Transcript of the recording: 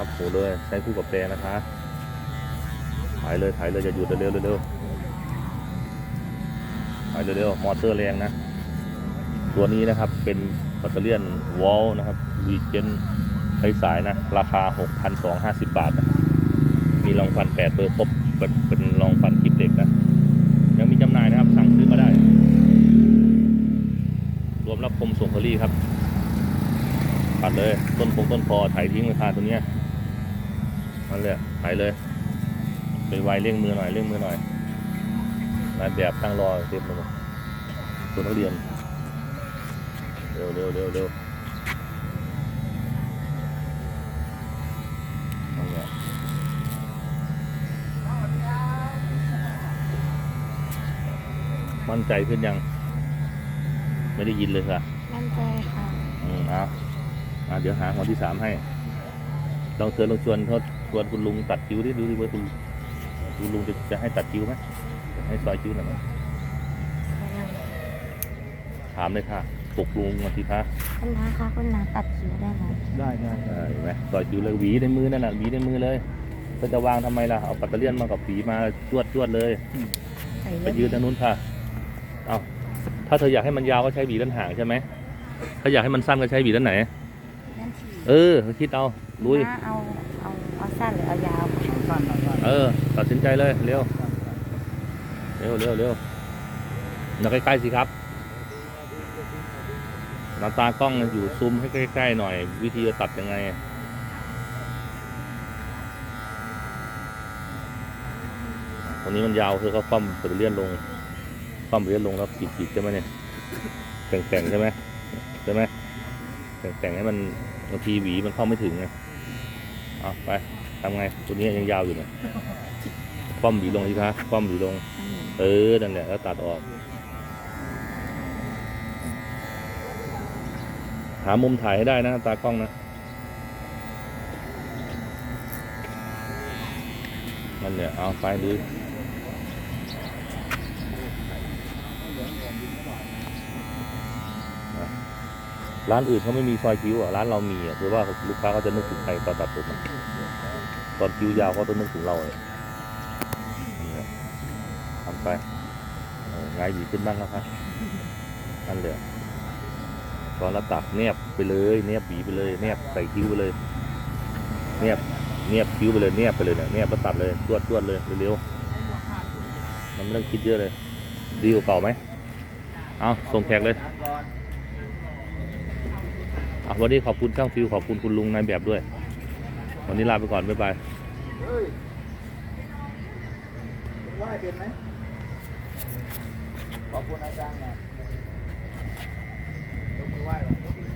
ครับโหเลยใช้คู่กับแปรนะคะถ่ายเลยถ่ายเลยอย่าหยุดเร็วเร็วถ่ายเร็วๆมอเตอร์แรงนะ ตัวนี้นะครับเป็นแบตเตอรี่วอลนะครับวีเจนไฟสายนะ ราคา 6,250 บาทนะมีรองฟัน 8 เบอร์ครบเป็นรองฟันคลิปเด็กนะ ยังมีจำหน่ายนะครับ สั่งซื้อมาได้ รวมรับคมส่งเคอรี่ครับปัดเลยต้นพงต้นคอไถทิ้งเลยค่ะตัวเนี้ย นั่นแหละไถเลยไปไวเร่งมือหน่อยเร่งมือหน่อยนายแบบตั้งรอเต็มเลยตัวนักเรียน เร็วเร็วเร็วเร็วนั่นแหละมั่นใจขึ้นยัง ไม่ได้ยินเลยค่ะ มั่นใจค่ะ อืมเอาอะเดี๋ยวหาหัวที่สามให้ ลองเชิญลองชวนเขา ชวนคุณลุงตัดคิ้วดิดูดิว่าคุณคุณลุงจะจะให้ตัดคิ้วไหมจะให้ซอยคิ้วหน่อยไหมถามเลยค่ะปลุกลุงมาสิคะคุณน้าคะคุณน้าตัดคิ้วได้ไหมได้ได้เออเห็นไหมซอยคิ้วเลยหวีในมือนั่นน่ะหวีในมือเลยก็จะวางทำไมล่ะเอาปัตเตอร์เลียนมากับหวีมาจวดจวดเลยใส่ไปเยยือะนทางนู้นค่ะเอาถ้าเธออยากให้มันยาวก็ใช้หวีด้านห่างใช่ไหมถ้าอยากให้มันสั้นก็ใช้หวีด้านไหนนั่นที เออคิดเอาลุยน้าเอาเอาเอาสั้นหรือเอายาวสั้นหน่อยสั้นเออ ตัดสินใจเลยเร็วเร็วเร็วเร็วมาใกล้ๆสิครับหน้าตากล้องอยู่ซูมให้ใกล้ๆหน่อย วิธีจะตัดยังไงตรงนี้มันยาวเธอก็คว่ำเปเลื่อนลงคว่ำเปเลื่อนลงแล้วปิดๆใช่ไหมเนี่ยแต่งๆใช่ไหมใช่ไหม แต่งๆให้มันบางทีหวีมันเข้าไม่ถึงไงเอาไปทำไงตัวนี้ยังยาวอยู่เนี่ยคว่ำหวีลงสิคะคว่ำหวีลง เออนั่นแหละแล้วตัดออกหามุมถ่ายให้ได้นะตากล้องนะนั่นเนี่ยเอาไปดู ร้านอื่นเขาไม่มีซอยคิ้วอะร้านเรามีอะคือว่าลูกค้าเขาจะนึกถึงใครตอนตัดผมตอนคิ้วยาวเขาต้องนึกถึงเราเลยนั่นแหละทำไปไงายดีขึ้นบ้างแล้วครับนั่นเลยตอนเราตัดเนียบไปเลยเนียบบีไปเลยเนียบใส่คิ้วไปเลยเนียบเนียบคิ้วไปเลยเนียบไปเลยเนี่ยเนียบแล้วตัดเลยตรวดตรวดเลยเร็วๆมันไม่ต้องคิดเยอะเลย ดีกว่าเก่าไหมเอาส่งแขกเลย วันนี้ขอบคุณช่างฟิวขอบคุณคุณลุงนายแบบด้วย วันนี้ลาไปก่อน บ๊ายบายไหวเป็นไหมขอบคุณอาจารย์นะยกมือไหว้หรอ